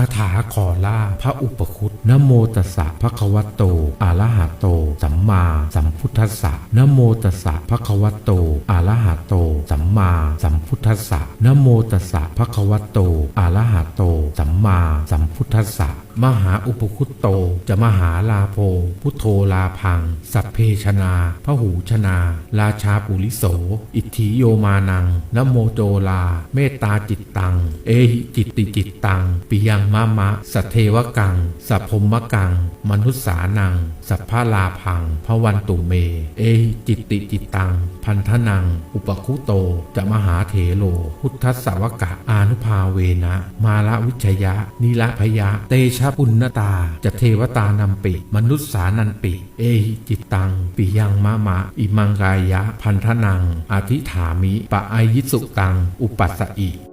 คาถาขอล่าพระอุปคุตนโมตัสสะภะคะวะโตอะระหะโต สัมมาสัมพุทธัสสะนโมตัสสะภะคะวะโตอะระหะโต สัมมาสัมพุทธัสสะนโมตัสสะภะคะวะโตอะระหะโต สัมมาสัมพุทธัสสะ มหาอุปคุตโต จะมหาลาโภ พุทโธลาพัง สัพเพชนาพระหูชนา ราชาปุริโส อิทธิโยมานังนโมโจลา เมตตาจิตตัง เอหิจิตติจิตตัง ปิยังมะมะ สัทเทวกัง สัพพมะกัง มนุษสานัง สัพพลาพังพระวันตุเม เอหิจิตติจิตตัง พันธนัง อุปคุโต จะมหาเถโล พุทธสสาวกะ อานุภาเวนะ มาละวิชยะ นิละพยะ เตชะปุณณตาจะเทวตานำปิมนุษสานันปิ เอหิจิตตัง ปิยังมะมะ อิมังกายะ พันธนังอธิถามิ ปะอายิสุตัง อุปัสสอิ